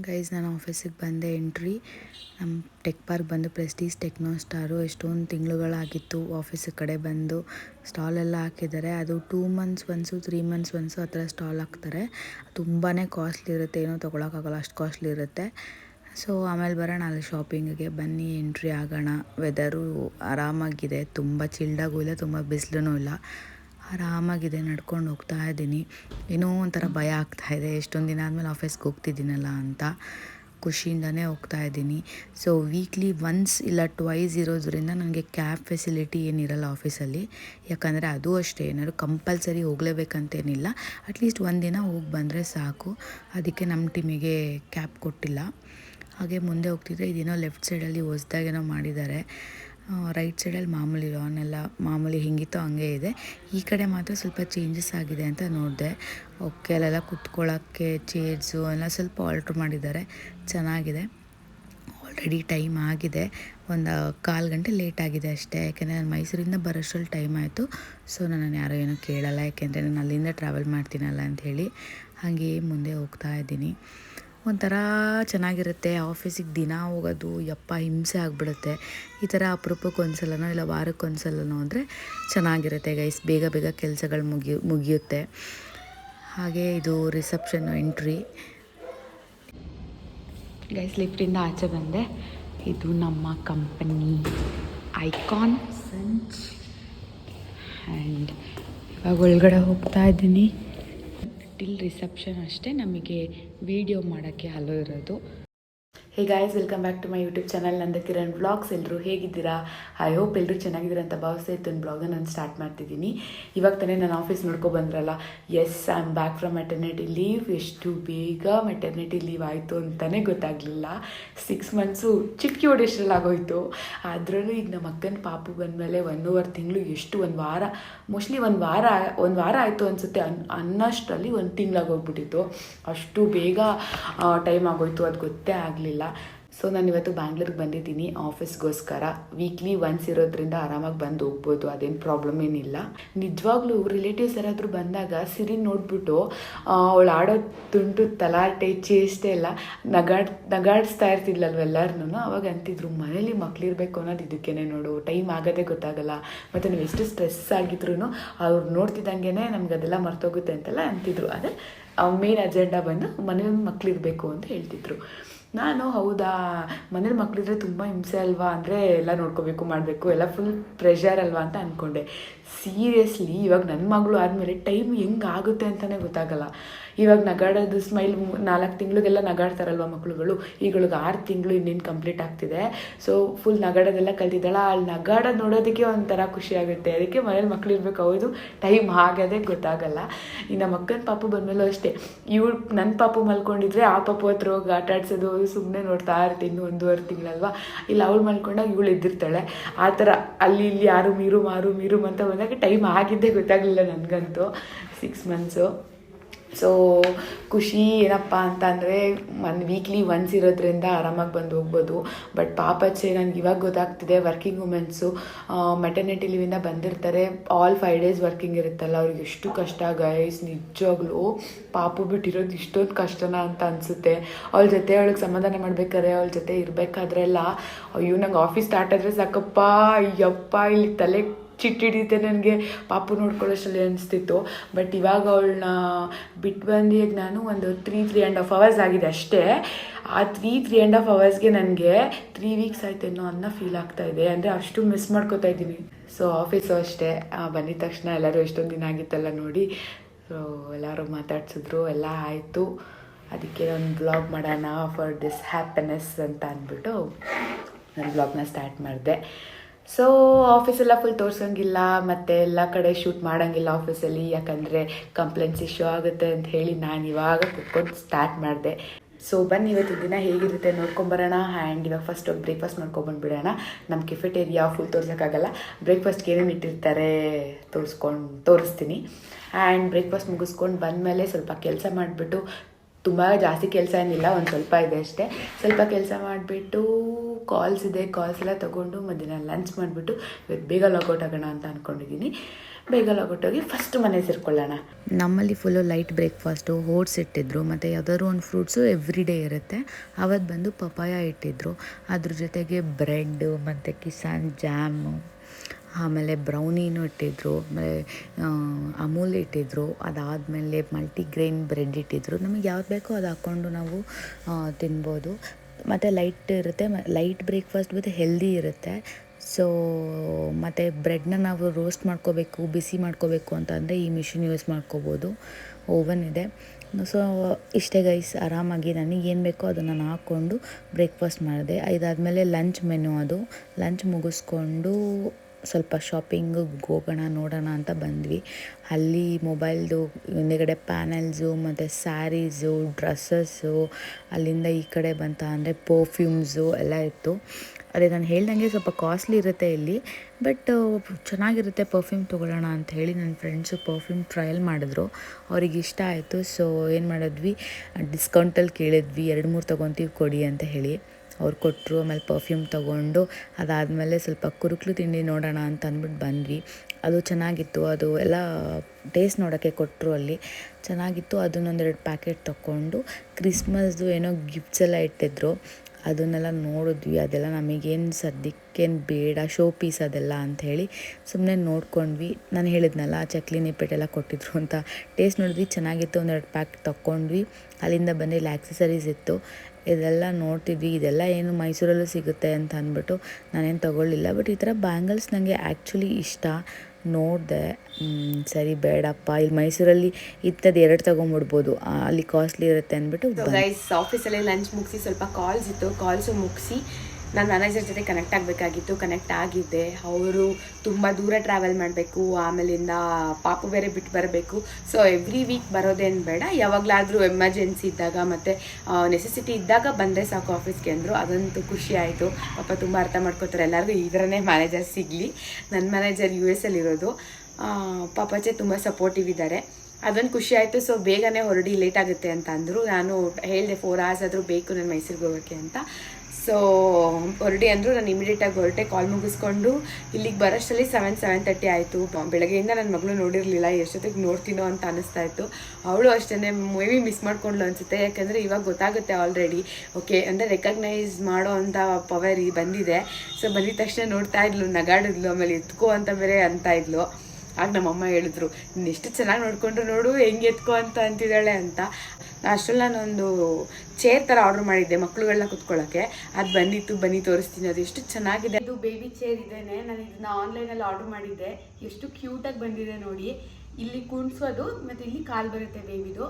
Guys ನಾನು ಆಫೀಸಿಗೆ ಬಂದೆ ಎಂಟ್ರಿ ನಮ್ಮ ಟೆಕ್ ಪಾರ್ಕ್ ಬಂದು ಪ್ರೆಸ್ಟೀಸ್ ಟೆಕ್ನೋ ಸ್ಟಾರು ಎಷ್ಟೊಂದು ತಿಂಗಳುಗಳಾಗಿತ್ತು ಆಫೀಸ್ ಕಡೆ ಬಂದು. ಸ್ಟಾಲ್ ಎಲ್ಲ ಹಾಕಿದ್ದಾರೆ. ಅದು two months once three months once ಆ ಥರ ಸ್ಟಾಲ್ ಹಾಕ್ತಾರೆ. ತುಂಬಾ ಕಾಸ್ಟ್ಲಿ ಇರುತ್ತೆ. ಏನೂ ತೊಗೊಳಕ್ಕಾಗಲ್ಲ. ಅಷ್ಟು ಕಾಸ್ಟ್ಲಿ ಇರುತ್ತೆ. ಸೊ ಆಮೇಲೆ ಬರೋಣ. ಅಲ್ಲಿ ಶಾಪಿಂಗಿಗೆ ಬನ್ನಿ ಎಂಟ್ರಿ ಆಗೋಣ. ವೆದರು ಆರಾಮಾಗಿದೆ. ತುಂಬ ಚಿಲ್ಡಾಗೂ ಇಲ್ಲ, ತುಂಬ ಬಿಸಿಲೂ ಇಲ್ಲ. ಆರಾಮಾಗಿದೆ, ನಡ್ಕೊಂಡು ಹೋಗ್ತಾ ಇದ್ದೀನಿ. ಏನೋ ಒಂಥರ ಭಯ ಆಗ್ತಾ ಇದೆ. ಎಷ್ಟೊಂದು ದಿನ ಆದಮೇಲೆ ಆಫೀಸ್ಗೆ ಹೋಗ್ತಿದ್ದೀನಲ್ಲ ಅಂತ ಖುಷಿಯಿಂದನೇ ಹೋಗ್ತಾ ಇದ್ದೀನಿ. ಸೊ ವೀಕ್ಲಿ ಒನ್ಸ್ ಇಲ್ಲ ಟ್ವೈಸ್ ಇರೋದ್ರಿಂದ ನನಗೆ ಕ್ಯಾಬ್ ಫೆಸಿಲಿಟಿ ಏನಿರಲ್ಲ ಆಫೀಸಲ್ಲಿ ಯಾಕಂದರೆ ಅದು ಅಷ್ಟೇ, ಏನಾದ್ರು ಕಂಪಲ್ಸರಿ ಹೋಗಲೇಬೇಕಂತೇನಿಲ್ಲ. ಅಟ್ಲೀಸ್ಟ್ ಒಂದಿನ ಹೋಗಿ ಬಂದರೆ ಸಾಕು. ಅದಕ್ಕೆ ನಮ್ಮ ಟೀಮಿಗೆ ಕ್ಯಾಬ್ ಕೊಟ್ಟಿಲ್ಲ. ಹಾಗೆ ಮುಂದೆ ಹೋಗ್ತಿದ್ರೆ ಇದೇನೋ ಲೆಫ್ಟ್ ಸೈಡಲ್ಲಿ ಹೊಸ್ದಾಗೇನೋ ಮಾಡಿದ್ದಾರೆ. ರೈಟ್ ಸೈಡಲ್ಲಿ ಮಾಮೂಲಿ ಲಾನ್ ಎಲ್ಲ ಮಾಮೂಲಿ ಹಿಂಗಿತ್ತೋ, ಹಂಗೆ ಇದೆ. ಈ ಕಡೆ ಮಾತ್ರ ಸ್ವಲ್ಪ ಚೇಂಜಸ್ ಆಗಿದೆ ಅಂತ ನೋಡಿದೆ. ಓಕೆ ಅಲ್ಲೆಲ್ಲ ಕುತ್ಕೊಳ್ಳೋಕ್ಕೆ ಚೇರ್ಸು ಎಲ್ಲ ಸ್ವಲ್ಪ ಆಲ್ಟ್ರ್ ಮಾಡಿದ್ದಾರೆ. ಚೆನ್ನಾಗಿದೆ. ಆಲ್ರೆಡಿ ಟೈಮ್ ಆಗಿದೆ. ಒಂದು ಕಾಲು ಗಂಟೆ ಲೇಟ್ ಆಗಿದೆ ಅಷ್ಟೇ. ಯಾಕೆಂದರೆ ನಾನು ಮೈಸೂರಿಂದ ಬರೋಷ್ಟ್ರಲ್ಲಿ ಟೈಮ್ ಆಯಿತು. ಸೊ ನಾನು ಯಾರೋ ಏನೋ ಕೇಳಲ್ಲ. ಯಾಕೆಂದರೆ ನಾನು ಅಲ್ಲಿಂದ ಟ್ರಾವೆಲ್ ಮಾಡ್ತೀನಲ್ಲ ಅಂಥೇಳಿ ಹಾಗೆ ಮುಂದೆ ಹೋಗ್ತಾ ಇದ್ದೀನಿ. ಒಂಥರ ಚೆನ್ನಾಗಿರುತ್ತೆ. ಆಫೀಸಿಗೆ ದಿನ ಹೋಗೋದು, ಯಪ್ಪ, ಹಿಂಸೆ ಆಗಿಬಿಡುತ್ತೆ. ಈ ಥರ ಅಪರೂಪಕ್ಕೆ ಒಂದ್ಸಲನೋ ಇಲ್ಲ ವಾರಕ್ಕೆ ಒಂದ್ಸಲನೋ ಅಂದರೆ ಚೆನ್ನಾಗಿರುತ್ತೆ ಗೈಸ್ ಬೇಗ ಬೇಗ ಕೆಲಸಗಳು ಮುಗಿಯು ಮುಗಿಯುತ್ತೆ. ಹಾಗೆ ಇದು ರಿಸೆಪ್ಷನ್ ಎಂಟ್ರಿ ಗೈಸ್ ಲಿಫ್ಟಿಂದ ಆಚೆ ಬಂದೆ. ಇದು ನಮ್ಮ ಕಂಪನಿ ಐಕಾನ್ ಸಂಚ್ ಆ್ಯಂಡ್ ಇವಾಗ ಒಳಗಡೆ ಹೋಗ್ತಾ ಇದ್ದೀನಿ. ಟಿಲ್ ರಿಸೆಪ್ಷನ್ ಅಷ್ಟೇ ನಮಗೆ ವೀಡಿಯೋ ಮಾಡೋಕ್ಕೆ ಅಲೋ ಇರೋದು. Hey guys welcome back to my YouTube channel Nanda Kiran vlogs ಎಲ್ಲರೂ ಹೇಗಿದ್ದೀರಾ? ಐ ಹೋಪ್ ಎಲ್ಲರೂ ಚೆನ್ನಾಗಿದ್ದೀರಾ ಅಂತ ಭಾವಿಸ್ತಾ ಇತ್ತು ಒಂದು ಬ್ಲಾಗನ್ನು ನಾನು ಸ್ಟಾರ್ಟ್ ಮಾಡ್ತಿದ್ದೀನಿ. ಇವಾಗ ತಾನೇ ನಾನು ಆಫೀಸ್ ನೋಡ್ಕೊ ಬಂದ್ರಲ್ಲ? Yes I am back from maternity leave ಎಷ್ಟು ಬೇಗ ಮೆಟರ್ನಿಟಿ ಲೀವ್ ಆಯಿತು ಅಂತಲೇ ಗೊತ್ತಾಗಲಿಲ್ಲ. ಸಿಕ್ಸ್ ಮಂತ್ಸು ಚಿಟ್ಕಿ ಆಗೋಯ್ತು. ಅದರಲ್ಲೂ ಈಗ ನಮ್ಮ ಅಕ್ಕನ ಪಾಪು ಬಂದಮೇಲೆ ಒಂದೂವರೆ ತಿಂಗಳು, ಎಷ್ಟು ಒಂದು ವಾರ? ಮೋಸ್ಟ್ಲಿ ಒಂದು ವಾರ ಒಂದು ವಾರ ಆಯಿತು ಅನಿಸುತ್ತೆ. ಅನ್, ಅನ್ನಷ್ಟರಲ್ಲಿ ಒಂದು ತಿಂಗಳಾಗೋಗ್ಬಿಟ್ಟಿತ್ತು ಅಷ್ಟು ಬೇಗ ಟೈಮ್ ಆಗೋಯ್ತು. ಅದು ಗೊತ್ತೇ ಆಗಲಿಲ್ಲ. ಸೊ ನಾನು ಇವತ್ತು ಬ್ಯಾಂಗ್ಳೂರಿಗೆ ಬಂದಿದ್ದೀನಿ. ಆಫೀಸ್ಗೋಸ್ಕರ ವೀಕ್ಲಿ ಒನ್ಸ್ ಇರೋದ್ರಿಂದ ಆರಾಮಾಗಿ ಬಂದು ಹೋಗ್ಬೋದು. ಅದೇನು ಪ್ರಾಬ್ಲಮ್ ಏನಿಲ್ಲ. ನಿಜವಾಗ್ಲೂ ರಿಲೇಟಿವ್ಸ್ ಯಾರಾದರೂ ಬಂದಾಗ ಸಿರಿ ನೋಡ್ಬಿಟ್ಟು ಅವಳು ಆಡೋ ತುಂಟು ತಲಾಟೆ, ಚೇಷ್ಟೆ ಎಲ್ಲ ನಗಾಡ್, ನಗಾಡಿಸ್ತಾ ಇರ್ತಿದ್ಲಲ್ವ ಎಲ್ಲರನ್ನೂ? ಅವಾಗ ಅಂತಿದ್ರು, ಮನೇಲಿ ಮಕ್ಳಿರ್ಬೇಕು ಅನ್ನೋದು ಇದಕ್ಕೇನೆ ನೋಡು. ಟೈಮ್ ಆಗೋದೇ ಗೊತ್ತಾಗಲ್ಲ. ಮತ್ತು ನಾವು ಎಷ್ಟು ಸ್ಟ್ರೆಸ್ ಆಗಿದ್ರು ಅವ್ರು ನೋಡ್ತಿದ್ದಂಗೆ ನಮ್ಗೆ ಅದೆಲ್ಲ ಮರ್ತೋಗುತ್ತೆ ಅಂತೆಲ್ಲ ಅಂತಿದ್ರು. ಅದೇ ಮೇನ್ ಅಜೆಂಡಾ ಬಂದು ಮನೇಲಿ ಮಕ್ಳಿರ್ಬೇಕು ಅಂತ ಹೇಳ್ತಿದ್ರು. ನಾನು ಹೌದಾ? ಮನೇಲಿ ಮಕ್ಕಳಿದ್ರೆ ತುಂಬ ಹಿಂಸೆ ಅಲ್ವಾ? ಅಂದರೆ ಎಲ್ಲ ನೋಡ್ಕೋಬೇಕು, ಮಾಡಬೇಕು, ಎಲ್ಲ ಫುಲ್ ಪ್ರೆಷರ್ ಅಲ್ವಾ ಅಂತ ಅಂದ್ಕೊಂಡೆ ಸೀರಿಯಸ್ಲಿ ಇವಾಗ ನನ್ನ ಮಗಳು ಆದಮೇಲೆ ಟೈಮ್ ಹೆಂಗಾಗುತ್ತೆ ಅಂತಲೇ ಗೊತ್ತಾಗಲ್ಲ. ಇವಾಗ ನಗಾಡೋದು ಸ್ಮೈಲ್ ನಾಲ್ಕು ತಿಂಗಳಿಗೆಲ್ಲ ನಗಾಡ್ತಾರಲ್ವ ಮಕ್ಳುಗಳು? ಈಗಳಿಗೆ ಆರು ತಿಂಗಳು ಇನ್ನೇನು ಕಂಪ್ಲೀಟ್ ಆಗ್ತಿದೆ. ಸೊ ಫುಲ್ ನಗಾಡೋದೆಲ್ಲ ಕಲ್ತಿದ್ದಾಳ. ಅಲ್ಲಿ ನಗಾಡೋದು ನೋಡೋದಕ್ಕೆ ಒಂಥರ ಖುಷಿ ಆಗುತ್ತೆ. ಅದಕ್ಕೆ ಮನೇಲಿ ಮಕ್ಳು ಇರಬೇಕು. ಹೌದು ಟೈಮ್ ಆಗೋದೇ ಗೊತ್ತಾಗಲ್ಲ. ಇನ್ನು ಮಕ್ಕನ ಪಾಪು ಬಂದಮೇಲೂ ಅಷ್ಟೇ. ಇವಳು ನನ್ನ ಪಾಪು ಮಲ್ಕೊಂಡಿದ್ರೆ ಆ ಪಾಪು ಹತ್ರ ಹೋಗಿ ಆಟ ಆಡ್ಸೋದು ಸುಮ್ಮನೆ ನೋಡ್ತಾ ಇರ್ತೀನಿ ಒಂದೂವರೆ ತಿಂಗಳಲ್ವಾ? ಇಲ್ಲ, ಅವಳು ಮಲ್ಕೊಂಡಾಗ ಇವಳು ಎದ್ದಿರ್ತಾಳೆ. ಆ ಥರ ಅಲ್ಲಿ ಇಲ್ಲಿ ಯಾರು ಮೀರು, ಮಾರು, ಮೀರು ಅಂತ ಬಂದಾಗ ಟೈಮ್ ಆಗಿದ್ದೇ ಗೊತ್ತಾಗಲಿಲ್ಲ ನನಗಂತೂ. ಸಿಕ್ಸ್ ಮಂತ್ಸು ಸೊ ಖುಷಿ ಏನಪ್ಪ ಅಂತ ಅಂದರೆ ಒನ್ ವೀಕ್ಲಿ ಒನ್ಸ್ ಇರೋದ್ರಿಂದ ಆರಾಮಾಗಿ ಬಂದು ಹೋಗ್ಬೋದು. ಬಟ್ ಪಾಪ ಪಾಪಚ್ಚೆ ನನಗೆ ಇವಾಗ ಗೊತ್ತಾಗ್ತಿದೆ ವರ್ಕಿಂಗ್ ವುಮೆನ್ಸು ಮೆಟರ್ನಿಟಿ ಲೀವಿಂದ ಬಂದಿರ್ತಾರೆ. ಆಲ್ ಫೈವ್ ಡೇಸ್ ವರ್ಕಿಂಗ್ ಇರುತ್ತಲ್ಲ, ಅವ್ರಿಗೆ ಎಷ್ಟು ಕಷ್ಟ ಗೈಸ್ ನಿಜವಾಗ್ಲೂ. ಪಾಪು ಬಿಟ್ಟಿರೋದು ಇಷ್ಟೊಂದು ಕಷ್ಟನ ಅಂತ ಅನಿಸುತ್ತೆ. ಅವ್ಳ ಜೊತೆ ಅವಳಿಗೆ ಸಮಾಧಾನ ಮಾಡ್ಬೇಕಾದ್ರೆ, ಅವಳ ಜೊತೆ ಇರಬೇಕಾದ್ರೆಲ್ಲ ಅಯ್ಯೋ, ನಂಗೆ ಆಫೀಸ್ ಸ್ಟಾರ್ಟ್ ಆದರೆ ಸಾಕಪ್ಪ, ಅಯ್ಯಪ್ಪ, ಇಲ್ಲಿ ತಲೆ ಚಿಟ್ಟಿಡಿತೆ ನನಗೆ. ಪಾಪು ನೋಡ್ಕೊಳ್ಳೋಷ್ಟರಲ್ಲಿ ಅನಿಸ್ತಿತ್ತು. ಬಟ್ ಇವಾಗ ಅವಳನ್ನ ಬಿಟ್ಟು ಬಂದಿ ನಾನು ಒಂದು three three and half hours ಆಗಿದೆ ಅಷ್ಟೇ. ಆ ತ್ರೀ ತ್ರೀ ಆ್ಯಂಡ್ ಹಾಫ್ ಅವರ್ಸ್ಗೆ ನನಗೆ ತ್ರೀ ವೀಕ್ಸ್ ಆಯ್ತೇನೋ ಅನ್ನ ಫೀಲ್ ಆಗ್ತಾ ಇದೆ. ಅಂದರೆ ಅಷ್ಟು ಮಿಸ್ ಮಾಡ್ಕೋತಾ ಇದ್ದೀನಿ. ಸೊ ಆಫೀಸು ಅಷ್ಟೇ. ಬಂದಿದ ತಕ್ಷಣ ಎಲ್ಲರೂ ಎಷ್ಟೊಂದು ದಿನ ಆಗಿತ್ತಲ್ಲ ನೋಡಿ. ಸೊ ಎಲ್ಲರೂ ಮಾತಾಡ್ಸಿದ್ರು. ಎಲ್ಲ ಆಯಿತು. ಅದಕ್ಕೆ ಒಂದು ಬ್ಲಾಗ್ ಮಾಡೋಣ ಫಾರ್ ದಿಸ್ ಹ್ಯಾಪಿನೆಸ್ ಅಂತ ಅಂದ್ಬಿಟ್ಟು ನಾನು ಬ್ಲಾಗ್ನ ಸ್ಟಾರ್ಟ್ ಮಾಡಿದೆ. ಸೊ ಆಫೀಸೆಲ್ಲ ಫುಲ್ ತೋರಿಸೋಂಗಿಲ್ಲ, ಮತ್ತು ಎಲ್ಲ ಕಡೆ ಶೂಟ್ ಮಾಡೋಂಗಿಲ್ಲ ಆಫೀಸಲ್ಲಿ ಯಾಕಂದರೆ ಕಂಪ್ಲೇಂಟ್ಸ್ ಇಶ್ಯೂ ಆಗುತ್ತೆ ಅಂತ ಹೇಳಿ ನಾನು ಇವಾಗ ಕುತ್ಕೊಂಡು ಸ್ಟಾರ್ಟ್ ಮಾಡಿದೆ. ಸೊ ಬನ್ನಿ ಇವತ್ತು ದಿನ ಹೇಗಿರುತ್ತೆ ನೋಡ್ಕೊಂಬರೋಣ ಆ್ಯಂಡ್ ಇವಾಗ ಫಸ್ಟ್ ಹೋಗಿ ಬ್ರೇಕ್ಫಾಸ್ಟ್ ಮಾಡ್ಕೊಬಂದ್ಬಿಡೋಣ ನಮ್ಮ ಕೆಫೆಟೇರಿಯಾ ಫುಲ್ ತೋರ್ಸೋಕ್ಕಾಗಲ್ಲ. ಬ್ರೇಕ್ಫಾಸ್ಟ್ಗೆ ಏನೇನು ಇಟ್ಟಿರ್ತಾರೆ ತೋರಿಸ್ಕೊಂಡು, ತೋರಿಸ್ತೀನಿ. ಆ್ಯಂಡ್ ಬ್ರೇಕ್ಫಾಸ್ಟ್ ಮುಗಿಸ್ಕೊಂಡು ಬಂದಮೇಲೆ ಸ್ವಲ್ಪ ಕೆಲಸ ಮಾಡಿಬಿಟ್ಟು ತುಂಬ ಜಾಸ್ತಿ ಕೆಲಸ ಏನಿಲ್ಲ, ಒಂದು ಸ್ವಲ್ಪ ಇದೆ ಅಷ್ಟೇ. ಸ್ವಲ್ಪ ಕೆಲಸ ಮಾಡಿಬಿಟ್ಟು ಕಾಲ್ಸ್ ಇದೆ ಕಾಲ್ಸ್ ಎಲ್ಲ ತೊಗೊಂಡು ಮಧ್ಯಾಹ್ನ ಲಂಚ್ ಮಾಡಿಬಿಟ್ಟು ಇವತ್ತು ಬೇಗ ಲಾಗೌಟ್ ಆಗೋಣ ಅಂತ ಅಂದ್ಕೊಂಡಿದ್ದೀನಿ ಬೇಗ ಹೋಗಿ ಫಸ್ಟ್ ಮನೆ ಸೇರ್ಕೊಳ್ಳೋಣ. ನಮ್ಮಲ್ಲಿ ಫುಲ್ಲು ಲೈಟ್ ಬ್ರೇಕ್ಫಾಸ್ಟು ಓಟ್ಸ್ ಇಟ್ಟಿದ್ರು, ಮತ್ತು ಯಾವ್ದಾದ್ರು ಒಂದು ಫ್ರೂಟ್ಸು ಎವ್ರಿ ಡೇ ಇರುತ್ತೆ. ಅವತ್ತು ಬಂದು ಪಪಾಯ ಇಟ್ಟಿದ್ರು. ಅದ್ರ ಜೊತೆಗೆ ಬ್ರೆಡ್ಡು ಮತ್ತು ಕಿಸಾನ್ ಜಾಮು ಆಮೇಲೆ ಬ್ರೌನಿನೂ ಇಟ್ಟಿದ್ದರು ಆಮೇಲೆ ಅಮೂಲ್ ಇಟ್ಟಿದ್ರು, ಅದಾದಮೇಲೆ ಮಲ್ಟಿಗ್ರೈನ್ ಬ್ರೆಡ್ ಇಟ್ಟಿದ್ದರು ನಮಗೆ ಯಾವ್ದು ಬೇಕೋ ಅದು ಹಾಕ್ಕೊಂಡು ನಾವು ತಿನ್ಬೋದು. ಮತ್ತು ಲೈಟ್ ಇರುತ್ತೆ ಲೈಟ್ ಬ್ರೇಕ್ಫಾಸ್ಟ್ ವಿತ್ ಹೆಲ್ದಿ ಇರುತ್ತೆ. ಸೊ ಮತ್ತು ಬ್ರೆಡ್ನ ನಾವು ರೋಸ್ಟ್ ಮಾಡ್ಕೋಬೇಕು, ಬಿಸಿ ಮಾಡ್ಕೋಬೇಕು ಅಂತಂದರೆ ಈ ಮಿಷಿನ್ ಯೂಸ್ ಮಾಡ್ಕೋಬೋದು. ಓವನ್ ಇದೆ. ಸೊ ಇಷ್ಟೇ ಗೈಸ್ ಆರಾಮಾಗಿ ನನಗೆ ಏನು ಬೇಕೋ ಅದನ್ನು ನಾನು ಹಾಕ್ಕೊಂಡು ಬ್ರೇಕ್ಫಾಸ್ಟ್ ಮಾಡಿದೆ. ಇದಾದಮೇಲೆ ಲಂಚ್ ಮೆನು ಅದು. ಲಂಚ್ ಮುಗಿಸ್ಕೊಂಡು ಸ್ವಲ್ಪ ಶಾಪಿಂಗಿಗೆ ಹೋಗೋಣ, ನೋಡೋಣ ಅಂತ ಬಂದ್ವಿ. ಅಲ್ಲಿ ಮೊಬೈಲ್ದು ಹಿಂದೆಗಡೆ ಪ್ಯಾನಲ್ಸು ಮತ್ತು ಸ್ಯಾರೀಸು ಡ್ರೆಸ್ಸಸ್ಸು ಅಲ್ಲಿಂದ ಈ ಕಡೆ ಬಂತ ಅಂದರೆ ಪರ್ಫ್ಯೂಮ್ಸು ಎಲ್ಲ ಇತ್ತು. ಅದೇ ನಾನು ಹೇಳ್ದಂಗೆ ಸ್ವಲ್ಪ ಕಾಸ್ಟ್ಲಿ ಇರುತ್ತೆ ಇಲ್ಲಿ ಬಟ್ ಚೆನ್ನಾಗಿರುತ್ತೆ ಪರ್ಫ್ಯೂಮ್ ತೊಗೊಳ್ಳೋಣ ಅಂತ ಹೇಳಿ ನನ್ನ ಫ್ರೆಂಡ್ಸು ಪರ್ಫ್ಯೂಮ್ ಟ್ರಯಲ್ ಮಾಡಿದ್ರು. ಅವ್ರಿಗೆ ಇಷ್ಟ ಆಯಿತು ಸೊ ಏನು ಮಾಡಿದ್ವಿ ಡಿಸ್ಕೌಂಟಲ್ಲಿ ಕೇಳಿದ್ವಿ, ಎರಡು ಮೂರು ತೊಗೊತೀವಿ ಕೊಡಿ ಅಂತ ಹೇಳಿ. ಅವ್ರು ಕೊಟ್ಟರು, ಆಮೇಲೆ ಪರ್ಫ್ಯೂಮ್ ತೊಗೊಂಡು, ಅದಾದಮೇಲೆ ಸ್ವಲ್ಪ ಕುರುಕ್ಲು ತಿಂಡಿ ನೋಡೋಣ ಅಂತ ಅಂದ್ಬಿಟ್ಟು ಬಂದ್ವಿ. ಅದು ಚೆನ್ನಾಗಿತ್ತು, ಅದು ಎಲ್ಲ ಟೇಸ್ಟ್ ನೋಡೋಕ್ಕೆ ಕೊಟ್ಟರು ಅಲ್ಲಿ. ಚೆನ್ನಾಗಿತ್ತು, ಅದನ್ನೊಂದೆರಡು ಪ್ಯಾಕೆಟ್ ತೊಗೊಂಡು ಕ್ರಿಸ್ಮಸ್ದು ಏನೋ ಗಿಫ್ಟ್ಸ್ ಎಲ್ಲ ಇಟ್ಟಿದ್ರು. ಅದನ್ನೆಲ್ಲ ನೋಡಿದ್ವಿ, ಅದೆಲ್ಲ ನಮಗೇನು ಸದ್ಯಕ್ಕೇನು ಬೇಡ ಶೋ ಪೀಸ್ ಅದೆಲ್ಲ ಹೇಳಿ ಸುಮ್ಮನೆ ನೋಡ್ಕೊಂಡ್ವಿ. ನಾನು ಹೇಳಿದ್ನಲ್ಲ, ಚಕ್ಲಿ ನಿಪ್ಪೆಟ್ಟೆಲ್ಲ ಕೊಟ್ಟಿದ್ರು ಅಂತ. ಟೇಸ್ಟ್ ನೋಡಿದ್ವಿ, ಚೆನ್ನಾಗಿತ್ತು, ಒಂದೆರಡು ಪ್ಯಾಕ್ ತೊಗೊಂಡ್ವಿ. ಅಲ್ಲಿಂದ ಬಂದಿಲ್ಲ ಆ್ಯಕ್ಸೆಸರೀಸ್ ಇತ್ತು. ಇದೆಲ್ಲ ನೋಡ್ತಿದ್ವಿ. ಇದೆಲ್ಲ ಏನು ಮೈಸೂರಲ್ಲೂ ಸಿಗುತ್ತೆ ಅಂತ ಅಂದ್ಬಿಟ್ಟು ನಾನೇನು ತೊಗೊಳ್ಳಿಲ್ಲ. ಬಟ್ ಈ ಥರ ಬ್ಯಾಂಗಲ್ಸ್ ನನಗೆ ಆ್ಯಕ್ಚುಲಿ ಇಷ್ಟ. ನೋಡಿದೆ. ಸರಿ ಬೇಡಪ್ಪ. ಇಲ್ಲಿ ಮೈಸೂರಲ್ಲಿ ಇತ್ತದ ಎರಡು ತೊಗೊಂಬಿಡ್ಬೋದು. ಆ, ಅಲ್ಲಿ ಕಾಸ್ಟ್ಲಿ ಇರುತ್ತೆ ಅಂದ್ಬಿಟ್ಟು ಆಫೀಸಲ್ಲಿ ಲಂಚ್ ಮುಗಿಸಿ ಸ್ವಲ್ಪ ಕಾಲ್ಸ್ ಇತ್ತು. ಕಾಲ್ಸು ಮುಗಿಸಿ ನಾನು ಮ್ಯಾನೇಜರ್ ಜೊತೆ ಕನೆಕ್ಟ್ ಆಗಬೇಕಾಗಿತ್ತು ಕನೆಕ್ಟ್ ಆಗಿದ್ದೆ ಅವರು ತುಂಬ ದೂರ ಟ್ರಾವೆಲ್ ಮಾಡಬೇಕು, ಆಮೇಲಿಂದ ಪಾಪು ಬೇರೆ ಬಿಟ್ಟು ಬರಬೇಕು. ಸೊ ಎವ್ರಿ ವೀಕ್ ಬರೋದೇನು ಬೇಡ ಯಾವಾಗಲಾದರೂ ಎಮರ್ಜೆನ್ಸಿ ಇದ್ದಾಗ ಮತ್ತು ನೆಸೆಸಿಟಿ ಇದ್ದಾಗ ಬಂದರೆ ಸಾಕು ಆಫೀಸ್ಗೆ ಅಂದರು. ಅದಂತೂ ಖುಷಿ ಆಯಿತು. ಪಾಪ ತುಂಬ ಅರ್ಥ ಮಾಡ್ಕೋತಾರೆ. ಎಲ್ಲರಿಗೂ ಇದರನೇ ಮ್ಯಾನೇಜರ್ ಸಿಗಲಿ. ನನ್ನ ಮ್ಯಾನೇಜರ್ ಯು ಎಸ್ ಅಲ್ಲಿರೋದು. ಪಾಪಾಚೆ ತುಂಬ ಸಪೋರ್ಟಿವ್ ಇದ್ದಾರೆ. ಅದೊಂದು ಖುಷಿ ಆಯಿತು. ಸೊ ಬೇಗನೆ ಹೊರಡಿ ಲೇಟ್ ಆಗುತ್ತೆ ಅಂತ ಅಂದರು. ನಾನು ಹೇಳಿದೆ ಫೋರ್ ಅವರ್ಸ್ ಆದರೂ ಬೇಕು ನಾನು ಮೈಸೂರಿಗೆ ಹೋಗೋಕ್ಕೆ ಅಂತ. ಸೊ ಹೊರಡಿ ಅಂದರು. ನಾನು ಇಮಿಡಿಯೇಟಾಗಿ ಹೊರಟೆ ಕಾಲ್ ಮುಗಿಸ್ಕೊಂಡು ಇಲ್ಲಿಗೆ ಬರೋಷ್ಟರಲ್ಲಿ ಸೆವೆನ್ ಸೆವೆನ್ ತರ್ಟಿ ಆಯಿತು. ಬೆಳಗ್ಗೆಯಿಂದ ನನ್ನ ಮಗಳು ನೋಡಿರಲಿಲ್ಲ, ಎಷ್ಟೊತ್ತಿಗೆ ನೋಡ್ತೀನೋ ಅಂತ ಅನಿಸ್ತಾ ಇತ್ತು. ಅವಳು ಅಷ್ಟೇ ಮೂವಿ ಮಿಸ್ ಮಾಡ್ಕೊಂಡ್ಲು ಅನಿಸುತ್ತೆ. ಯಾಕೆಂದರೆ ಇವಾಗ ಗೊತ್ತಾಗುತ್ತೆ ಆಲ್ರೆಡಿ ಓಕೆ ಅಂದರೆ ರೆಕಗ್ನೈಸ್ ಮಾಡೋ ಅಂಥ ಪವರ್ ಬಂದಿದೆ. ಸೊ ಬಂದಿದ ತಕ್ಷಣ ನೋಡ್ತಾ ಇದ್ಲು, ನಗಾಡಿದ್ಲು, ಆಮೇಲೆ ಎತ್ಕೋ ಅಂತ ಬೇರೆ ಅಂತ ಇದ್ಲು. ಆಗ ನಮ್ಮಮ್ಮ ಹೇಳಿದ್ರು ನೀನು ಎಷ್ಟು ಚೆನ್ನಾಗಿ ನೋಡಿಕೊಂಡ್ರು ನೋಡು, ಹೆಂಗೆ ಎತ್ಕೊ ಅಂತ ಅಂತಿದ್ದಾಳೆ ಅಂತ. ಅಷ್ಟರಲ್ಲಿ ನಾನೊಂದು ಚೇರ್ ಥರ ಆರ್ಡರ್ ಮಾಡಿದ್ದೆ ಮಕ್ಕಳುಗಳನ್ನ ಕುತ್ಕೊಳ್ಳೋಕ್ಕೆ ಅದು ಬಂದಿತ್ತು, ಬನ್ನಿ ತೋರಿಸ್ತೀನಿ, ಅದು ಎಷ್ಟು ಚೆನ್ನಾಗಿದೆ. ಇದು ಬೇಬಿ ಚೇರ್ ಇದೇನೆ, ನಾನು ಇದನ್ನ ಆನ್ಲೈನಲ್ಲಿ ಆರ್ಡರ್ ಮಾಡಿದ್ದೆ. ಎಷ್ಟು ಕ್ಯೂಟಾಗಿ ಬಂದಿದೆ ನೋಡಿ. ಇಲ್ಲಿ ಕುಣಿಸೋದು, ಮತ್ತು ಇಲ್ಲಿ ಕಾಲು ಬರುತ್ತೆ ಬೇಬಿದು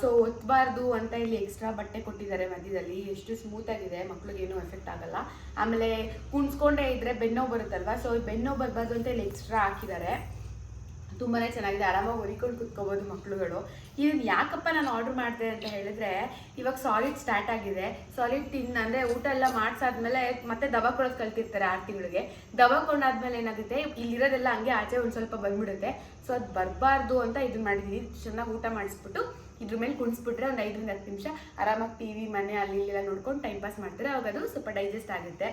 ಸೊ ಒತ್ತಬಾರ್ದು ಅಂತ ಇಲ್ಲಿ ಎಕ್ಸ್ಟ್ರಾ ಬಟ್ಟೆ ಕೊಟ್ಟಿದ್ದಾರೆ ಮಧ್ಯದಲ್ಲಿ. ಎಷ್ಟು ಸ್ಮೂತ್ ಆಗಿದೆ ಮಕ್ಳಿಗೇನು ಎಫೆಕ್ಟ್ ಆಗಲ್ಲ. ಆಮೇಲೆ ಕುಣಿಸ್ಕೊಂಡೇ ಇದ್ರೆ ಬೆನ್ನೋ ಬರುತ್ತಲ್ವಾ? ಸೊ ಬೆನ್ನೋ ಬರಬಾರ್ದು ಅಂತ ಇಲ್ಲಿ ಎಕ್ಸ್ಟ್ರಾ ಹಾಕಿದ್ದಾರೆ. ತುಂಬಾ ಚೆನ್ನಾಗಿದೆ. ಆರಾಮಾಗಿ ಹೊಲಿಕೊಂಡು ಕುತ್ಕೋಬೋದು ಮಕ್ಕಳುಗಳು ಇದನ್ನು ಯಾಕಪ್ಪ ನಾನು ಆರ್ಡರ್ ಮಾಡಿದೆ ಅಂತ ಹೇಳಿದ್ರೆ, ಇವಾಗ ಸಾಲಿಡ್ ಸ್ಟಾರ್ಟ್ ಆಗಿದೆ. ಸಾಲಿಡ್ ತಿನ್ ಅಂದರೆ ಊಟ ಎಲ್ಲ ಮಾಡಿಸಾದ್ಮೇಲೆ ಮತ್ತೆ ದವಾ ಕೊಡೋದು ಕಲ್ತಿರ್ತಾರೆ ಆರು ತಿಂಗಳಿಗೆ. ದವ ಕೊಂಡಾದ್ಮೇಲೆ ಏನಾಗುತ್ತೆ, ಇಲ್ಲಿರೋದೆಲ್ಲ ಹಂಗೆ ಆಚೆ ಒಂದು ಸ್ವಲ್ಪ ಬಂದ್ಬಿಡುತ್ತೆ. ಸೊ ಅದು ಬರಬಾರ್ದು ಅಂತ ಇದನ್ನ ಮಾಡಿದ್ದೀನಿ ಚೆನ್ನಾಗಿ ಊಟ ಮಾಡಿಸ್ಬಿಟ್ಟು ಇದ್ರ ಮೇಲೆ ಕುಣಿಸ್ಬಿಟ್ರೆ ಒಂದು ಐದರಿಂದ ಹತ್ತು ನಿಮಿಷ ಆರಾಮಾಗಿ ಟಿ ವಿ ಮನೆ ಅಲ್ಲಿ ಇಲ್ಲೆಲ್ಲ ನೋಡ್ಕೊಂಡು ಟೈಮ್ ಪಾಸ್ ಮಾಡ್ತಾರೆ. ಅವಾಗ ಅದು ಸ್ವಲ್ಪ ಡೈಜೆಸ್ಟ್ ಆಗುತ್ತೆ.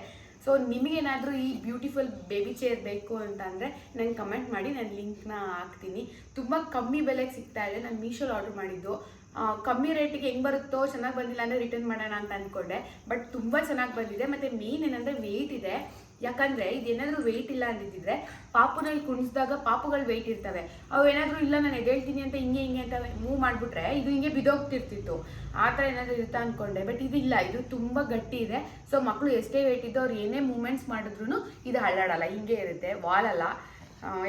ಸೊ ನಿಮಗೇನಾದರೂ ಈ ಬ್ಯೂಟಿಫುಲ್ ಬೇಬಿ ಚೇರ್ ಬೇಕು ಅಂತ ಅಂದರೆ ನಂಗೆ ಕಮೆಂಟ್ ಮಾಡಿ, ನಾನು ಲಿಂಕ್ನ ಹಾಕ್ತೀನಿ. ತುಂಬ ಕಮ್ಮಿ ಬೆಲೆಗೆ ಸಿಗ್ತಾ ಇದೆ. ನಾನು ಮೀಶೋಲ್ಲಿ ಆರ್ಡರ್ ಮಾಡಿದ್ದು. ಕಮ್ಮಿ ರೇಟಿಗೆ ಹೆಂಗೆ ಬರುತ್ತೋ ಚೆನ್ನಾಗಿ ಬಂದಿಲ್ಲ ಅಂದರೆ ರಿಟರ್ನ್ ಮಾಡೋಣ ಅಂತ ಅಂದ್ಕೊಂಡೆ. ಬಟ್ ತುಂಬ ಚೆನ್ನಾಗಿ ಬಂದಿದೆ. ಮತ್ತು ಮೇನ್ ಏನಂದರೆ ವೆಯ್ಟ್ ಇದೆ. ಯಾಕಂದರೆ ಇದೇನಾದರೂ ವೆಯ್ಟ್ ಇಲ್ಲ ಅಂದಿದ್ದಿದ್ರೆ ಪಾಪುನಲ್ಲಿ ಕುಣಿಸಿದಾಗ ಪಾಪುಗಳು ವೆಯ್ಟ್ ಇರ್ತವೆ. ಅವು ಏನಾದರೂ ಇಲ್ಲ, ನಾನು ಎದ್ದೇಳ್ತೀನಿ ಅಂತ ಹಿಂಗೆ ಹಿಂಗೆ ಅಂತ ಮೂವ್ ಮಾಡಿಬಿಟ್ರೆ ಇದು ಹಿಂಗೆ ಬಿದೋಗ್ತಿರ್ತಿತ್ತು. ಆ ಥರ ಏನಾದರೂ ಇರುತ್ತಾ ಅಂದ್ಕೊಂಡೆ ಬಟ್ ಇದಿಲ್ಲ, ಇದು ತುಂಬ ಗಟ್ಟಿ ಇದೆ. ಸೊ ಮಕ್ಕಳು ಎಷ್ಟೇ ವೆಯ್ಟ್ ಇದ್ದೋ ಅವ್ರು ಏನೇ ಮೂಮೆಂಟ್ಸ್ ಮಾಡಿದ್ರು ಇದು ಹಳ್ಳಾಡಲ್ಲ ಹಿಂಗೆ ಇರುತ್ತೆ ವಾಲಲ್ಲ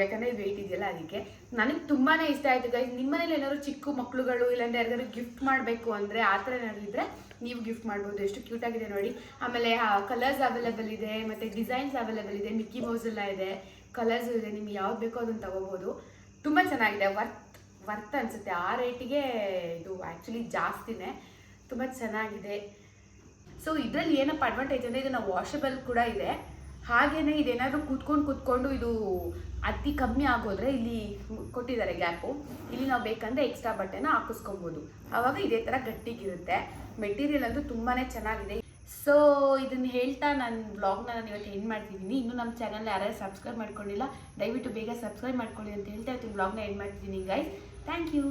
ಯಾಕಂದರೆ ವೆಯ್ಟ್ ಇದೆಯಲ್ಲ ಅದಕ್ಕೆ. ನನಗೆ ತುಂಬಾನೇ ಇಷ್ಟ ಆಯ್ತು ಗೈಸ್ ನಿಮ್ಮನೇಲಿ ಏನಾದ್ರು ಚಿಕ್ಕ ಮಕ್ಕಳುಗಳು ಇಲ್ಲಾಂದರೆ ಯಾರಿಗಾದ್ರು ಗಿಫ್ಟ್ ಮಾಡಬೇಕು ಅಂದರೆ ಆ ಥರ ಏನಾದ್ರು ನೀವು ಗಿಫ್ಟ್ ಮಾಡ್ಬೋದು, ಎಷ್ಟು ಕ್ಯೂಟ್ ಆಗಿದೆ ನೋಡಿ. ಆಮೇಲೆ ಕಲರ್ಸ್ ಅವೈಲೇಬಲ್ ಇದೆ, ಮತ್ತು ಡಿಸೈನ್ಸ್ ಅವೈಲೇಬಲ್ ಇದೆ ಮಿಕ್ಕಿ ಮೌಸ್ ಎಲ್ಲ ಇದೆ. ಕಲರ್ಸ್ ಇದೆ, ನಿಮ್ಗೆ ಯಾವ್ದು ಬೇಕೋ ಅದನ್ನು ತಗೋಬೋದು. ತುಂಬ ಚೆನ್ನಾಗಿದೆ ವರ್ತ್ ವರ್ತ್ ಅನಿಸುತ್ತೆ. ಆ ರೇಟಿಗೆ ಇದು ಆ್ಯಕ್ಚುಲಿ ಜಾಸ್ತಿನೇ. ತುಂಬ ಚೆನ್ನಾಗಿದೆ. ಸೊ ಇದರಲ್ಲಿ ಏನಪ್ಪ ಅಡ್ವಾಂಟೇಜ್ ಅಂದರೆ ಇದನ್ನು ವಾಷಬಲ್ ಕೂಡ ಇದೆ. ಹಾಗೇನೆ ಇದೇನಾದರೂ ಕೂತ್ಕೊಂಡು ಕೂತ್ಕೊಂಡು ಇದು ಅತಿ ಕಮ್ಮಿ ಆಗೋದ್ರೆ ಇಲ್ಲಿ ಕೊಟ್ಟಿದ್ದಾರೆ ಗ್ಯಾಪು. ಇಲ್ಲಿ ನಾವು ಬೇಕಂದ್ರೆ ಎಕ್ಸ್ಟ್ರಾ ಬಟ್ಟೆನ ಹಾಕಿಸ್ಕೊಬೋದು. ಅವಾಗ ಇದೇ ಥರ ಗಟ್ಟಿಗಿರುತ್ತೆ. ಮೆಟೀರಿಯಲ್ ಅಂತೂ ತುಂಬಾ ಚೆನ್ನಾಗಿದೆ. ಸೊ ಇದನ್ನು ಹೇಳ್ತಾ ನಾನು ಬ್ಲಾಗ್ನ ನಾನು ಇವತ್ತು ಎಂಡ್ ಮಾಡ್ತಿದ್ದೀನಿ ಇನ್ನೂ ನಮ್ಮ ಚಾನಲ್ ಯಾರು ಸಬ್ಸ್ಕ್ರೈಬ್ ಮಾಡ್ಕೊಂಡಿಲ್ಲ, ದಯವಿಟ್ಟು ಬೇಗ ಸಬ್ಸ್ಕ್ರೈಬ್ ಮಾಡ್ಕೊಳ್ಳಿ ಅಂತ ಹೇಳ್ತಾ ಇವತ್ತು ಬ್ಲಾಗ್ನ ಎಂಡ್ ಮಾಡ್ತಿದ್ದೀನಿ ಗೈಸ್ ಥ್ಯಾಂಕ್ ಯು